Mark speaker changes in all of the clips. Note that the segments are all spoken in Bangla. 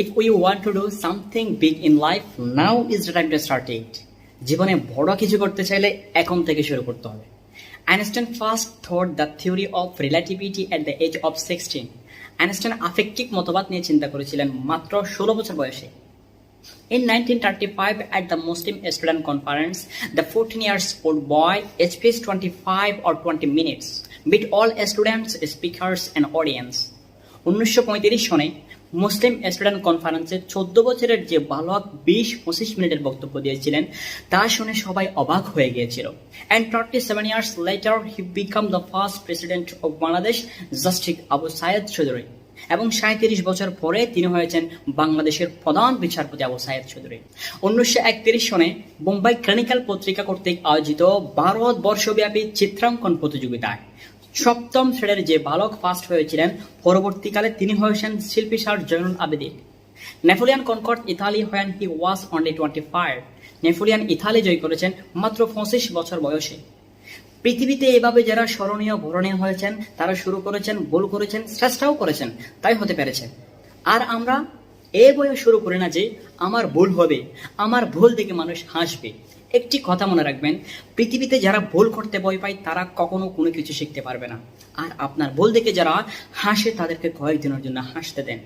Speaker 1: If we want to do something big in life, now is the time to start it. জীবনে বড় কিছু করতে চাইলে এখন থেকে শুরু করতে হবে Einstein first thought the theory of relativity at the age of sixteen Einstein আফেক্টিক মতবাদ নিয়ে চিন্তা করেছিলেন মাত্র ষোলো বছর বয়সে In 1935, at the Muslim Student Conference, the 14 years old boy, spaced 25 or 20 minutes, beat all students, speakers, and audience. উনিশশো সনে মুসলিম স্টুডেন্ট কনফারেন্সে চোদ্দ বছরের যে বালক বিশ পঁচিশ মিনিটের বক্তব্য দিয়েছিলেন, তা শুনে সবাই অবাক হয়ে গিয়েছিল। And thirty seven years later he became the first president of Bangladesh justice Abu Sayeed Chowdhury এবং সাঁত্রিশ বছর পরে তিনি হয়েছেন বাংলাদেশের প্রধান বিচারপতি আবু সাইদ চৌধুরী। উনিশশো একত্রিশ সনে বোম্বাই ক্লিনিক্যাল পত্রিকা কর্তৃক আয়োজিত ভারতবর্ষব্যাপী চিত্রাঙ্কন প্রতিযোগিতায় সপ্তম শ্রেণির যে বালক ফার্স্ট হয়েছিলেন, পরবর্তীকালে তিনি হয়েছেন শিল্পী sir Zainul Abedin. Napoleon conquered Italy when he was only twenty five Napoleon Italy জয় করেছেন মাত্র পঁচিশ বছর বয়সে। পৃথিবীতে এভাবে যারা স্মরণীয় ভরণীয় হয়েছেন, তারা শুরু করেছেন, ভুল করেছেন চেষ্টাও করেছেন, তাই হতে পেরেছে। আর আমরা এ বয়ে শুরু করি না যে, আমার ভুল হবে, আমার ভুল দেখে মানুষ হাসবে। একটি কথা মনে রাখবেন, পৃথিবীতে যারা ভুল করতে ভয় পায়, তারা কখনো কোনো কিছু শিখতে পারবে না। আর আপনার ভুল দেখে যারা হাসে, তাদেরকে কয়েকদিনের জন্য হাসতে দেন।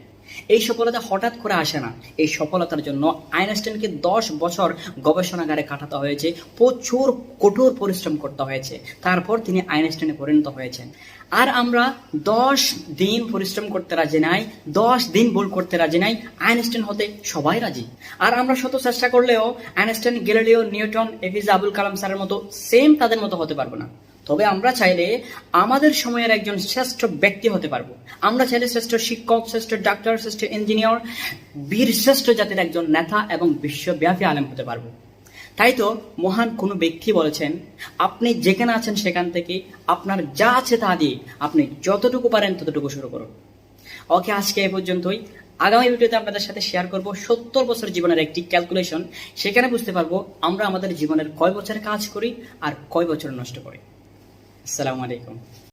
Speaker 1: এই সফলতা হঠাৎ করে আসে না। এই সফলতার জন্য আইনস্টাইনকে দশ বছর গবেষণাগারে কাটাতে হয়েছে, প্রচুর কঠোর পরিশ্রম করতে হয়েছে। তারপর তিনি আইনস্টাইনে পরিণত হয়েছেন। আর আমরা দশ দিন পরিশ্রম করতে রাজি নাই, দশ দিন ভুল করতে রাজি নাই, আইনস্টাইন হতে সবাই রাজি। আর আমরা শত চেষ্টা করলেও Einstein, Galileo, Newton APJ Abul Kalam স্যারের মতো সেম তাদের মতো হতে পারব না। তবে আমরা চাইলে আমাদের সময়ের একজন শ্রেষ্ঠ ব্যক্তি হতে পারব। আমরা চাইলে শ্রেষ্ঠ শিক্ষক, শ্রেষ্ঠ ডাক্তার, শ্রেষ্ঠ ইঞ্জিনিয়ার, বীর শ্রেষ্ঠ জাতির একজন নেতা এবং বিশ্বব্যাপী আলেম হতে পারব। তাই তো মহান কোনো ব্যক্তি বলেছেন, আপনি যেখানে আছেন সেখান থেকে আপনার যা আছে তা দিয়ে আপনি যতটুকু পারেন ততটুকু শুরু করুন। ওকে, আজকে এ পর্যন্তই। আগামী ভিডিওতে আপনাদের সাথে শেয়ার করব সত্তর বছর জীবনের একটি ক্যালকুলেশন সেখানে বুঝতে পারব আমরা আমাদের জীবনের কয় বছর কাজ করি আর কয় বছর নষ্ট করি। আসসালামু আলাইকুম।